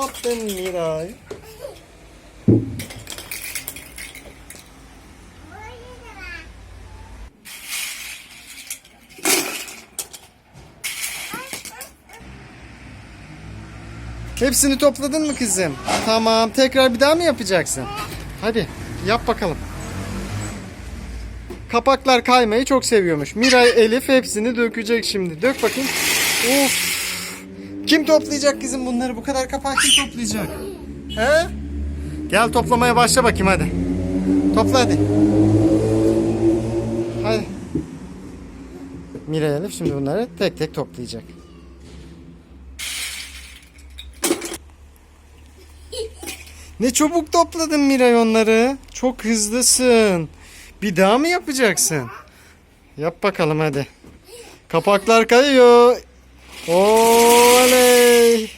yaptın? Hepsini topladın mı kızım? Tamam. Tekrar bir daha mı yapacaksın? Hadi yap bakalım. Kapaklar kaymayı çok seviyormuş. Miray Elif hepsini dökecek şimdi. Dök bakayım. Of. Kim toplayacak kızım bunları? Bu kadar kapağı kim toplayacak? He? Gel toplamaya başla bakayım hadi. Topla hadi. Hadi. Miray Elif şimdi bunları tek tek toplayacak. Ne çabuk topladın Miray onları. Çok hızlısın. Bir daha mı yapacaksın? Yap bakalım hadi. Kapaklar kayıyor. Oley.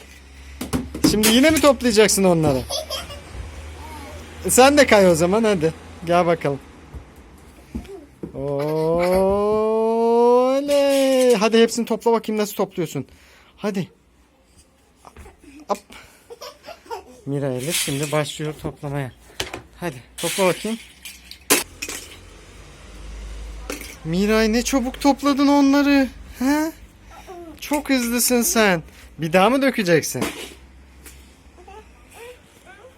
Şimdi yine mi toplayacaksın onları? Sen de kay o zaman hadi. Gel bakalım. Oley. Hadi hepsini topla bakayım nasıl topluyorsun. Hadi. Hop. Mira Elif şimdi başlıyor toplamaya. Hadi topla bakayım. Miray ne çabuk topladın onları. He? Çok hızlısın sen. Bir daha mı dökeceksin?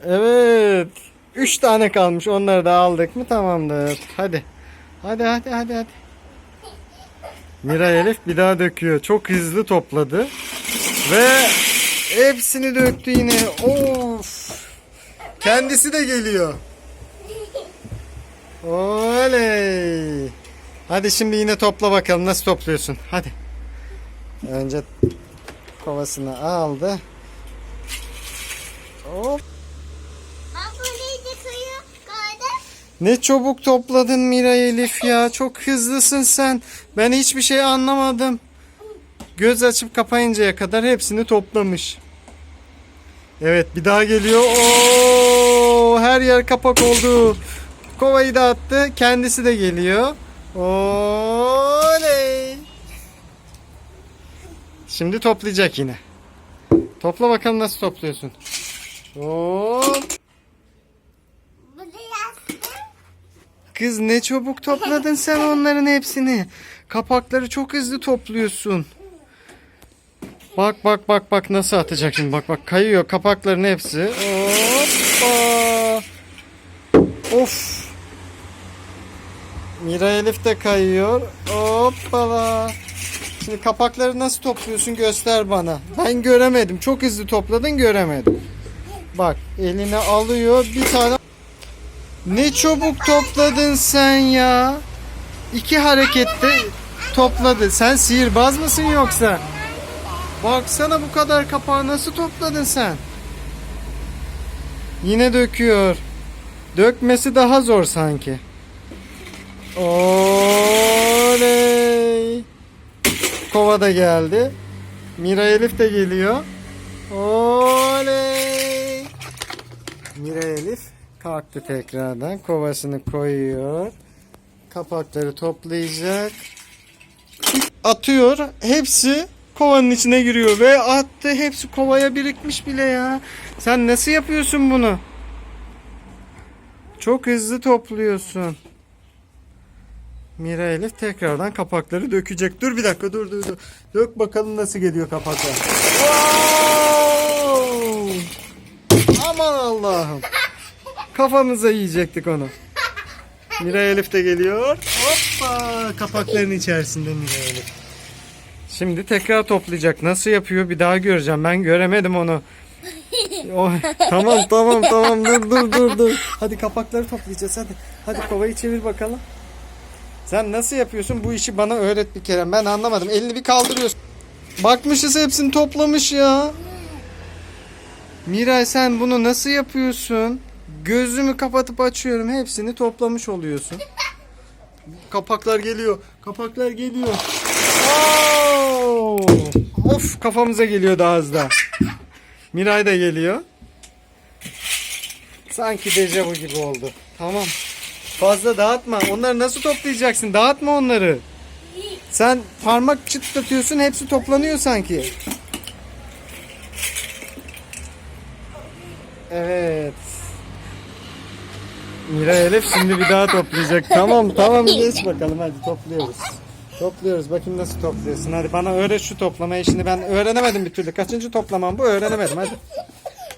Evet. Üç tane kalmış. Onları da aldık mı tamamdır. Hadi. Hadi hadi hadi hadi. Miray Elif bir daha döküyor. Çok hızlı topladı. Ve hepsini döktü yine. Of. Kendisi de geliyor. Oley. Hadi şimdi yine topla bakalım nasıl topluyorsun. Hadi. Önce kovasını aldı. Hop. Ne çabuk topladın Miray Elif ya. Çok hızlısın sen. Ben hiçbir şey anlamadım. Göz açıp kapayıncaya kadar hepsini toplamış. Evet bir daha geliyor. Oo, her yer kapak oldu. Kovayı da attı. Kendisi de geliyor. Oley. Şimdi toplayacak yine. Topla bakalım nasıl topluyorsun. Hop. Kız ne çabuk topladın sen onların hepsini. Kapakları çok hızlı topluyorsun. Bak bak bak bak nasıl atacak şimdi bak bak kayıyor kapakların hepsi. Hoppa. Of. Mira Elif de kayıyor. Hoppala. Şimdi kapakları nasıl topluyorsun göster bana. Ben göremedim. Çok hızlı topladın göremedim. Bak eline alıyor bir tane. Ne çabuk topladın sen ya. İki harekette topladı. Sen sihirbaz mısın yoksa? Baksana bu kadar kapağı nasıl topladın sen? Yine döküyor. Dökmesi daha zor sanki. Oley. Kova da geldi. Mira Elif de geliyor. Oley. Mira Elif kalktı tekrardan. Kovasını koyuyor. Kapakları toplayacak. Atıyor. Hepsi kovanın içine giriyor ve attı. Hepsi kovaya birikmiş bile ya. Sen nasıl yapıyorsun bunu? Çok hızlı topluyorsun. Mira Elif tekrardan kapakları dökecek. Dur bir dakika dur dur dur. Dök bakalım nasıl geliyor kapaklar. Wow! Aman Allah'ım. Kafamıza yiyecektik onu. Mira Elif de geliyor. Hoppa! Kapakların içerisinde Mira Elif. Şimdi tekrar toplayacak. Nasıl yapıyor bir daha göreceğim. Ben göremedim onu. O, tamam tamam tamam dur dur dur dur. Hadi kapakları toplayacağız hadi. Hadi kovayı çevir bakalım. Sen nasıl yapıyorsun bu işi bana öğret bir kere. Ben anlamadım. Elini bir kaldırıyorsun. Bakmışız hepsini toplamış ya. Miray sen bunu nasıl yapıyorsun? Gözümü kapatıp açıyorum. Hepsini toplamış oluyorsun. Kapaklar geliyor. Kapaklar geliyor. Oo! Of kafamıza geliyor daha hızlı. Miray da geliyor. Sanki dejavu gibi oldu. Tamam. Fazla dağıtma. Onları nasıl toplayacaksın? Dağıtma onları. Sen parmak çıtlatıyorsun hepsi toplanıyor sanki. Evet. Mira Elif şimdi bir daha toplayacak. Tamam tamam geç bakalım hadi topluyoruz. Topluyoruz bakayım nasıl topluyorsun. Hadi bana öğret şu toplamayı. Şimdi ben öğrenemedim bir türlü. Kaçıncı toplamam bu öğrenemedim hadi.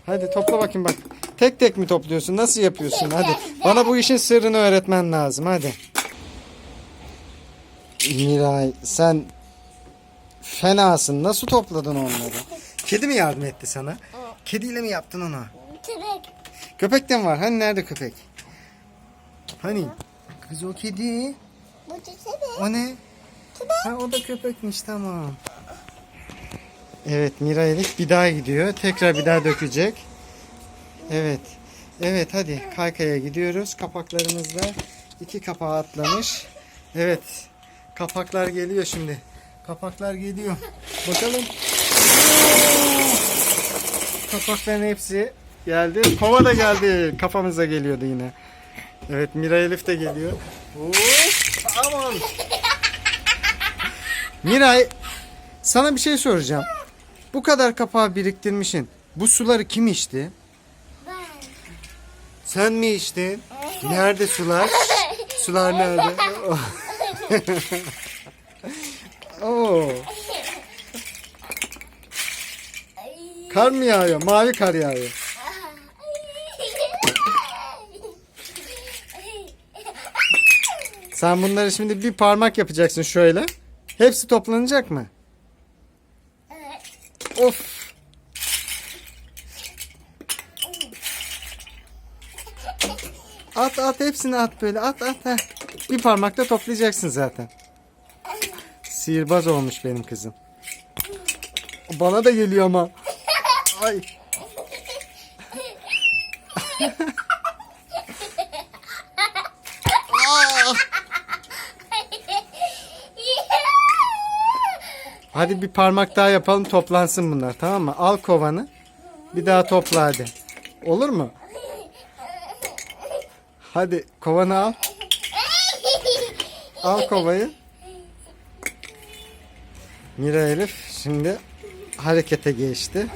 Hadi topla bakayım bak. Tek tek mi topluyorsun? Nasıl yapıyorsun? Hadi. Bana bu işin sırrını öğretmen lazım. Hadi. Miray sen fenasın. Nasıl topladın onları? Kedi mi yardım etti sana? Kediyle mi yaptın onu? Köpek. Köpek de mi var? Hani nerede köpek? Hani? Kız o kedi. Bu köpek. O ne? Ha o da köpekmiş tamam. Evet Mira Elif bir daha gidiyor. Tekrar bir daha dökecek. Evet. Evet hadi kaykaya gidiyoruz. Kapaklarımızda iki kapağı atlamış. Evet. Kapaklar geliyor şimdi. Kapaklar geliyor. Bakalım. Kapakların hepsi geldi. Kova da geldi. Kafamıza geliyordu yine. Evet Mira Elif de geliyor. Hop, aman. Miray sana bir şey soracağım. Bu kadar kapağı biriktirmişsin. Bu suları kim içti? Sen mi içtin? Nerede sular? Sular nerede? Oo. Kar mı yağıyor? Mavi kar yağıyor. Sen bunları şimdi bir parmak yapacaksın şöyle. Hepsi toplanacak mı? Of. At at hepsini at böyle at at. Heh. Bir parmakta toplayacaksın zaten. Sihirbaz olmuş benim kızım. Bana da geliyor ama. Ay. Aa! Hadi bir parmak daha yapalım toplansın bunlar tamam mı? Al kovanı. Bir daha topla hadi. Olur mu? Hadi kovanı al. Al kovayı. Mira Elif şimdi harekete geçti.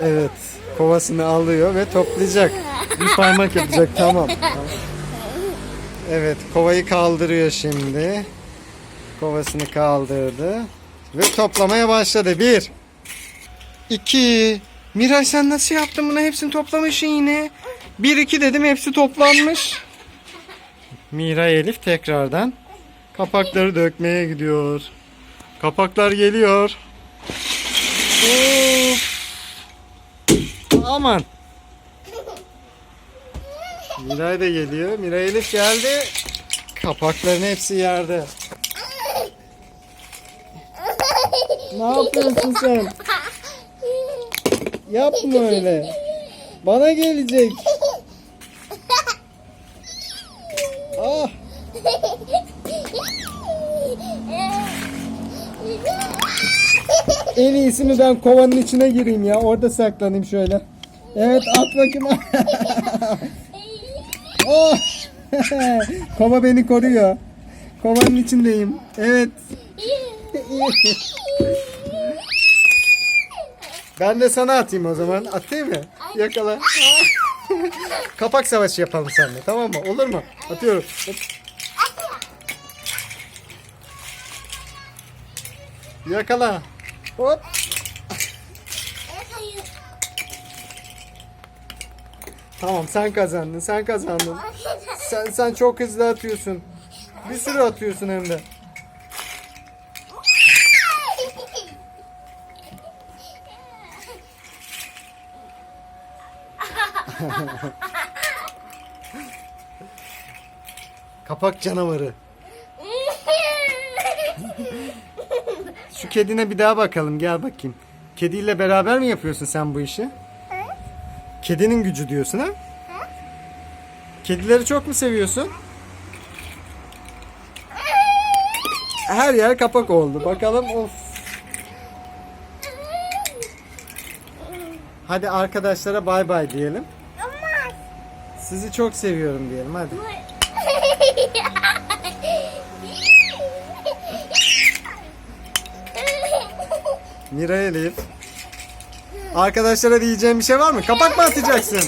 Evet. Kovasını alıyor ve toplayacak. Bir parmak yapacak tamam. Evet kovayı kaldırıyor şimdi. Kovasını kaldırdı. Ve toplamaya başladı. Bir. iki. Miray sen nasıl yaptın bunu? Hepsini toplamışsın yine. Bir iki dedim hepsi toplanmış. Miray Elif tekrardan kapakları dökmeye gidiyor. Kapaklar geliyor. Of. Aman. Miray da geliyor. Miray Elif geldi. Kapakların hepsi yerde. Ne yapıyorsun sen? Yapma öyle. Bana gelecek. En iyisi mi ben kovanın içine gireyim ya. Orada saklanayım şöyle. Evet at bakayım. oh. Kova beni koruyor. Kovanın içindeyim. Evet. Ben de sana atayım o zaman. Atayım mı? Yakala. Kapak savaşı yapalım seninle tamam mı? Olur mu? Atıyorum. Yakala. Hop. Tamam sen kazandın. Sen kazandın. Sen sen çok hızlı atıyorsun. Bir sürü atıyorsun hem de. Kapak canavarı. Şu kedine bir daha bakalım. Gel bakayım. Kediyle beraber mi yapıyorsun sen bu işi? Kedinin gücü diyorsun ha? Kedileri çok mu seviyorsun? Her yer kapak oldu. Bakalım of. Hadi arkadaşlara bay bay diyelim. Sizi çok seviyorum diyelim hadi. Miray Elif. Arkadaşlara diyeceğin bir şey var mı? Kapak mı atacaksın?